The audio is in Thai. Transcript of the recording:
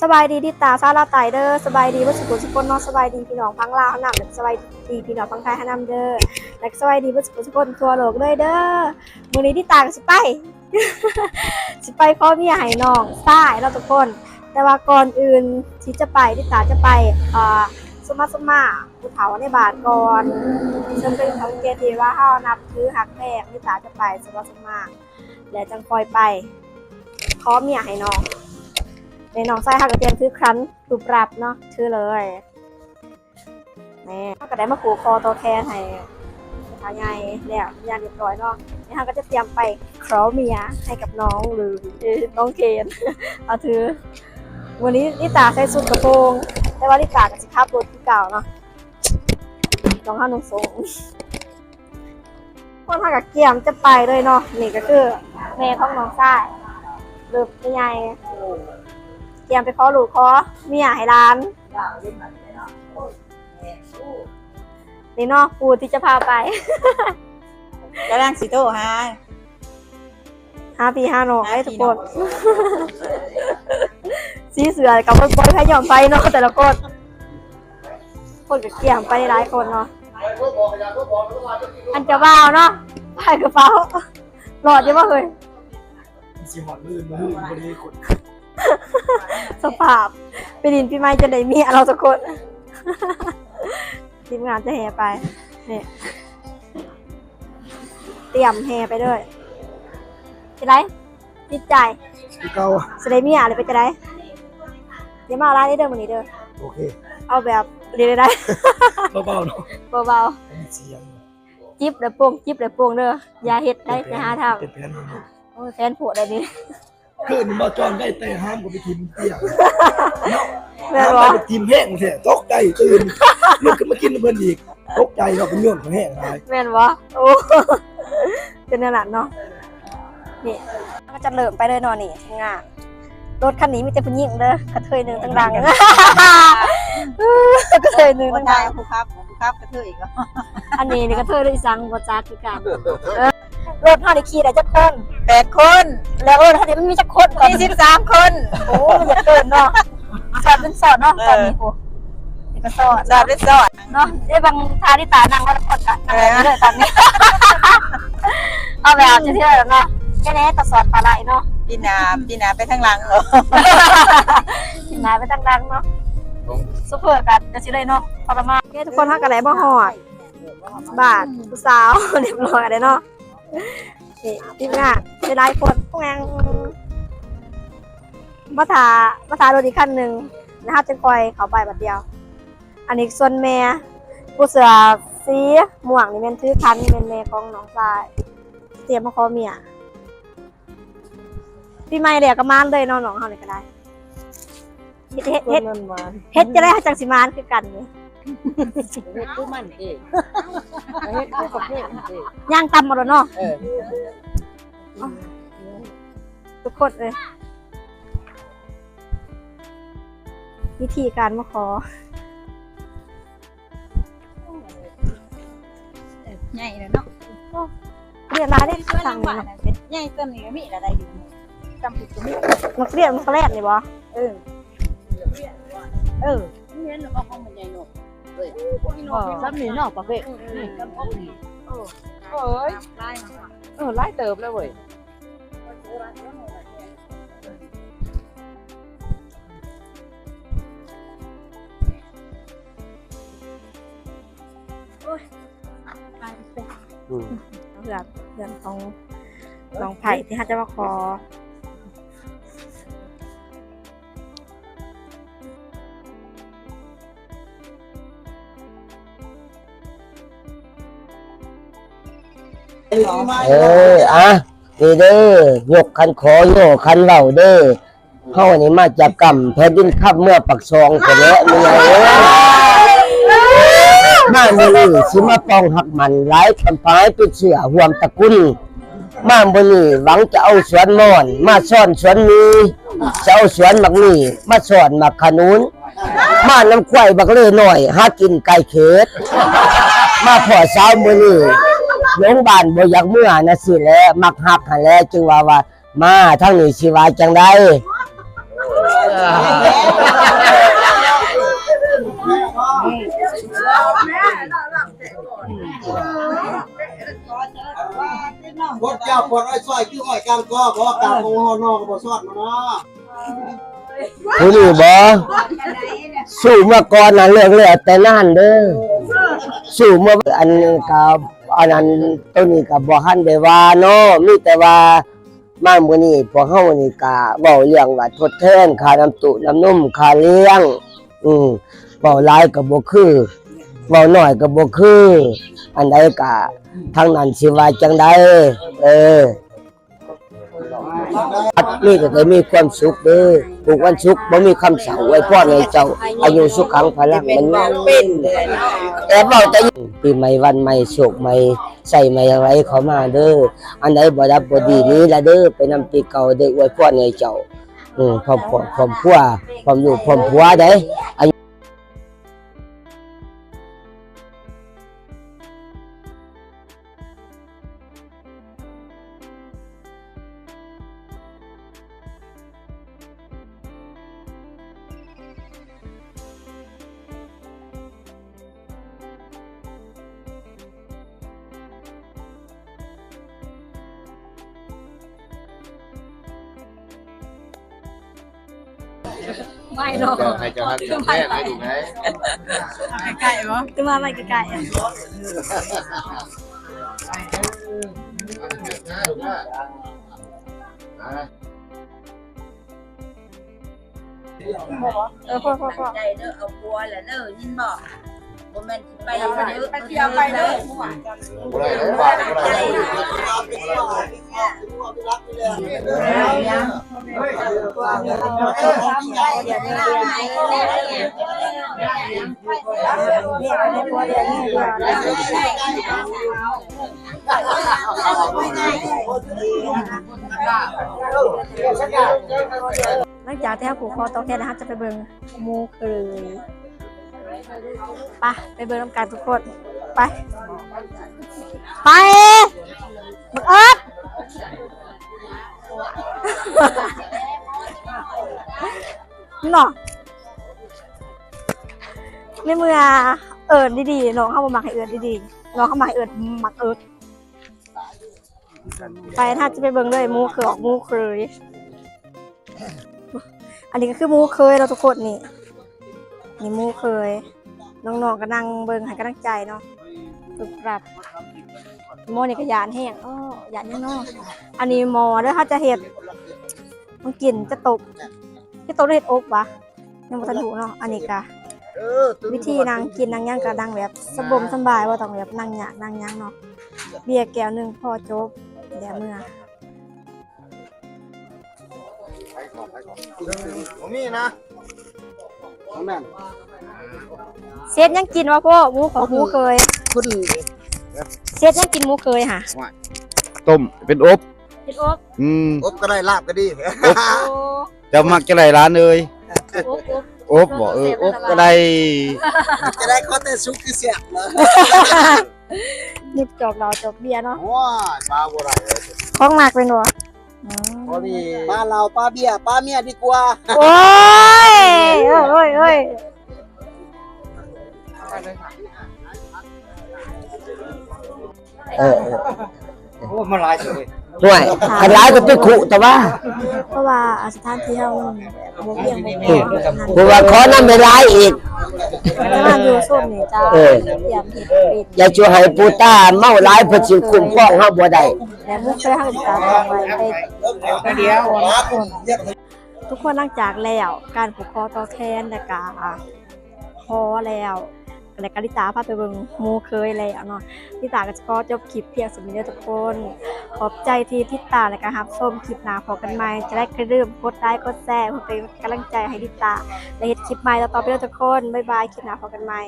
สบายดีดิตาซาลาไตเด้อสบายดีวัสุกุสุคนนาะสบายดีพี่น้องพังลาวนำและสบายดีพี่น้องพังไทยหนำเด้อและสบายดีวัสุกุสุคนทัวโลกเลยเด้อมือนี้ดิตาสิไป สิไปขอมียให้น้องซ้ายเนาทุกคน แต่ว่าก่อนอื่นที่จะไปดิตาจะไปอ่าสมมาสมมาผู้เฒ่าในบานก่อนซึ่งเป็นของเกียรติว่าเฮานับถือหักแพงดิตาจะไปสมมาสมมาและจังคอยไปขอเมียให้น้อง ในน้องไส้หักกระเทียมคือครั้นรูปรับเนาะชื่อเลยนี่เขาก็ได้มาผูกคอตัวแทนให้ทางไงแล้วยานเรียบร้อยเนาะนี่เขาก็จะเตรียมไปครอเมียให้กับน้องหรือน้องเคนเอาถือ วันนี้ลิตาใส่สุดกระโปรงแต่ว่าลิตากับสิคาบรถที่เก่าเนาะน้องห้านุ่งสงคนทางกับเกียมจะไปเลยเนาะนี่ก็คือแม่ของน้องไส้หรือเป็นไง เตรียมไปขอลูกขอเมียให้ร้านนี่เนาะปูที่จะพาไป กำลังสิโตหาหาพี่หาน้องให้ทุกคนหาพี่สีเสือกับคนปล่อยพยอมไปเนาะแต่ละคนคนกับเกี่ยมไปหลายคนเนาะอันจะบ้าวเนาะไปกระเป๋าหลอดยังว่าเฮ้ยสิหอดลื่นมาลื่นพอดีกด สภาพไปดินพี่ไม้จะได้เมียเราสักคนทีมงานจะแห่ไปนี่เตรียมแห่ไปด้วยจะได้จิตใจพี่เก่าจะได้เมียอะไรไปจะได้เดี๋ยวมาเอาร้านนี้เด้อมื้อนี้เด้อโอเค เอาแบบเรียนได้เบาๆเนาะเบามีเสียงๆจิบแล้วโป่งจิบแล้วโป่งเด้ออย่าเฮ็ดได้ไปหาทำเป็นแผนของเราโอ้ยแฟนผัวได้นี่ เกินมาจองได้แต่ห้ามก็ไปทีมเตี้ยเนาะแม่ห้ามนบ่ไปทีมแห้งแท้ตกใจตื่นลุกขึ้นมากินเพิ่นอีกตกใจเราเป็นโยนของแห้งหลายแม่นบ่โอ้ เป็นนั่นล่ะเนาะ นี่ก็จะเริ่มไปเลยเนาะนี่ทำงานรถคันนี้มีแต่ผู้หญิงเด้อกระเทยหนึงตั้งดัง กระเทยหนึงคตั้นงไทดัยงผู้ครับผู้ครับกระเทยอีกแล้ว อันนี้นี่กระเทยด้วยสังบ่จักคือกันเออ รถเฮานี่ขี่ได้จักคน แปดคนแล้วรถเฮานี่มันมีจักคนก่อน มีสิบสามคนโอ้มันจะเกินเนาะสอดเป็นสอดเนาะตอนนี้โอ้นี่ก็สอดสอดได้สอดเนาะได้บางทาที่ตานั่งแล้วกดกันนั่งแบบนี้เลยตอนนี้ เอาแบบจะเที่ยวแล้วเนาะแค่นี้แต่สอดปลาไหลเนาะพี่นาพี่นาไปทางหลังเหรอกินน้ำไปตั้งดังเนาะซุปเปอร์กันจะชิเลยเนาะพอประมาณเนี่ยทุกคนทักกันแล้วบ่หอดบาทผู้สาวเรียบร้อยเลยเนาะ นี่ทีมงานเวลาคนพวกแงมาถามาถารถอีกคันหนึ่งนะครับจะคอยเขาไปแบบเดียว อันนี้ส่วนแม่ผู้เสือสีม่วงนี่เป็นถือคันนี่เป็นแม่ของน้องชายเตรียมมาขอเมียพี่ไม่เลยก็มานเลยเน้องน้องเขาเลยก็ได้เฮ็ดเฮ็ดเฮ็ดเงินมาเฮ็ดจะได้จังสิมานคือกันนี่เฮ็ด ผู้มันเองเฮ็ดผู้ประเภทเองย่างตำหมดแล้วเนาะเออทุกคนเลยวิธีการมาขอใหญ่เลยเนาะเรียนรายได้ช่วยสั่นางงนี่บ้านเนาะน่ะเป็นใหญ่เต็มนี่ก็มีอะไรอยู่จำผิดก็มีนักเรียนมันก็แรกนี่บ่เออเออเห็นเอาของมันใหญ่ เนาะเอ้ยซ้ำนี่เนาะประเภทนี่ซ้ำของนี่เออเอ้ยไล่มาเออหลายเติบแล้วเว้ยเพื่อนเพื่อนของน้องไผ่ที่เขาจะมาขอ เอออะนี่เด้อยกคันขอโยกคันเหล่าเด้อเฮานี่มาจากกรรมแผ่นดินคับเมื่อปักซองไปแล้วเมียเอ้ยมามื้อนี้สิมาปองหักมันหลายคำพายเป็นเสือห่วมตะกุลมามื้อนี้หวังจะเอาสวนมอน มาซ่อนสวนมีจะเอาสวนบักนี่มาซ่อนมักขนุนมาน้ำควายบักเล่หน่อยหากินไก่เขตมาพอเช้ามื้อนี้ โรงพยาบาลบ่อยากเมื่อนะสิแหล้วมักหักหันแหล้วจึงว่าว่ามาทางนี้สิว่าจังไดบดเจ้าปวดไอ้ซอยคืออ้อยกลางก็เพราะว่ากลางโอ้โหนอกก็บ่ซอดมาเนาะผู้นี่บ่สู้เมื่อก่อนน่ะเรื่องแล้วแต่นานเด้อสู้เมื่ออันกับ อันนั้นตัวนี้กับบ่หันได้ว่าเนาะมีแต่ว่ามามื้อนี้พวกเฮานี่กะเว้าเรื่องว่าทดแทนค่าน้ำตุน้ำนมค่าเลี้ยง อืมเว้าหลายก็บ่คือเว้าน้อยก็บ่คือ อันใดกะทางนั้นสิว่าจังไดเออ มีแต่ได้มีความสุขเด้อทุกวันสุขบ่มีคำสั่งไว้พ่อในเจ้า อายุสุขังพลังมันยืนเป็นแต่เว้าแต่ปีใหม่วันใหม่โชคใหม่ใส่ใหม่อะไรเข้ามาเด้ออันใดบ่ดับบ่ดีนี้ละเด้อไปนำปีเก่าเด้ออวยพรให้เจ้าอืมพร้อมพร้อมพร้อมพัวพร้อมอยู่พร้อมผัวเด้ ไม่หรอกใครจะรักจะแม่ให้ถูกไหมใกล้ๆบ่จะมาไม่ไกลๆถูกไหมเออพ่อพ่อพ่อใจเด้อเอาปัวแหละเด้อยินบ่บ่แม่นสิไปไปเที่ยวไปเด้ออะไรไหนบ้างอะไร หลังจากที่เราผูกคอตองแค่นะครับจะไปเบิ่งมูเคยไปไปเบิ่งน้ำกันทุกคน ไป ไปมึงเอิร์ หนอในเมื่อเอิญดีๆน้องเข้ามาหมักให้เอิญดีๆน้องเข้ามาให้เอิญหมักเอิญไปถ้าจะไปเบิ่งเลยมูเคยออกมูเคย อันนี้ก็คือมูเคยเราทุกคนนี่ นี่มูเคย น้องๆก็นั่งเบิ่งให้กำลังใจเนาะตึกปรับมอนี่ก็ยานแห้งอ้อยานยังเนาะอันนี้หมอเด้อถ้าจะเห็ดมันกลิ่นจะตก จะตกด้วยเห็ดอบวะยังบ่ทันรู้เนาะอันนี้ก็วิธีนางกินนางย่างก็ดังแบบสบมสำบายว่าต้องแบบนั่งหยากนั่งย่างเนาะเบียร์แก้วหนึงพอจบเดี๋ยวเมื่อผมมีนะแม่นเซตยังกินวะพ่อหมูของหมูเคยคุณเซตยังกินหมูเคยค่ะต้มเป็นอบกินอบอืมอบก็ได้ลาบก็ดีโอ้ จะมักจะได้ร้านเลยอบอบอบบอกเอออบก็ได้จะได้ข้อแต่ซุกคือเสียบเลยหยิบจบเราจบเบียร์เนาะว้าปลาบ่ได้ของหนักเป็นหัวพอดีปลาเราปลาเบี้ยปลาเมียดีกว่าโอ้ยเอ้ยเอ้ยเอ้ยเออเออโอ้มาลายเลย ห่วยอันร้ายก็ไปขู่แต่ว่าเพราะว่าสถานที่เราโมเบียงโมเบียงนั่นเพราะว่าขอน้ำไม่ร้ายอีกแต่ว่าอยู่ส้มนี่จ้าเออเตรียมเห็ดปิดอย่าช่วยให้ปูต้าเมาร้ายเพอสิคุ้มครองเฮาบ่ได้และมุกเคยให้ตาตองไว้ไปเดียวปลาคุณทุกคนหลังจากแล้วการผูกคอต่อแทนแต่กาพอแล้ว และกาลิตาพาไปเบิงมูเคยแล้วเนาะลิตาก็จะก็จบคลิปเพียงสมนี้เด้อทุกคน ขอบใจที่ติตาและก็รับชมคลิปหน้าพอกันใหม่จะได้กระลืมกดไลค์กดแชร์เพื่อเป็นกำลังใจให้ลิตาและเฮ็ดคลิปใหม่ต่อไปเด้อทุกคนบ๊ายบายคลิปหน้าพอกันใหม่